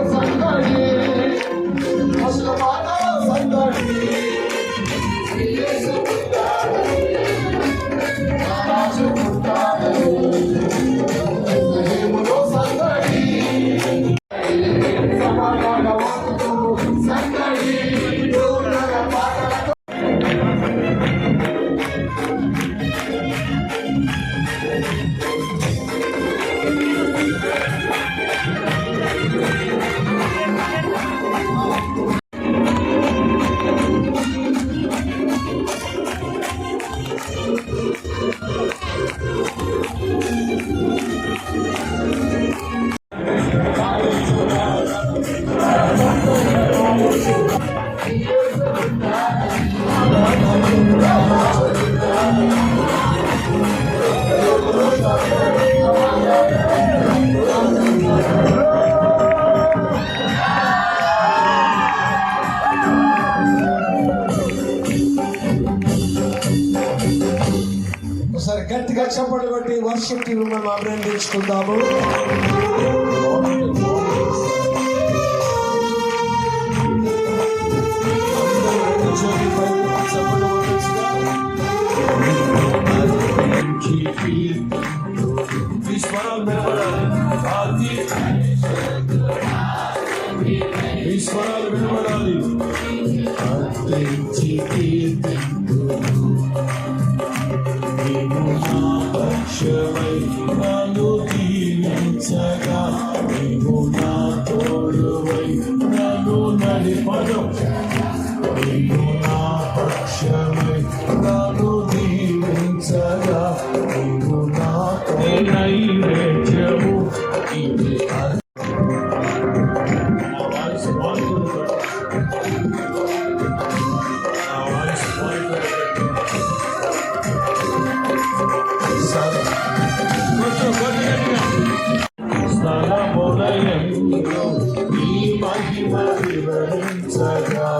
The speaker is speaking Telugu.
おさがり Oh, గట్టి గక్షపడి కొట్టి వర్షిప్ టీమ్ మనం ఆరంభించుదాము విస్ఫార బెరాల ఫాతిష్ విస్ఫార బెరాల ఫాతిష్ టీ టీ రక్షణను దీవించగా నీవు నా తోడువై నన్ను నడిపడు నీవు నా పక్షమై నన్ను దీవించగా నీవు నా తోడై Jesus.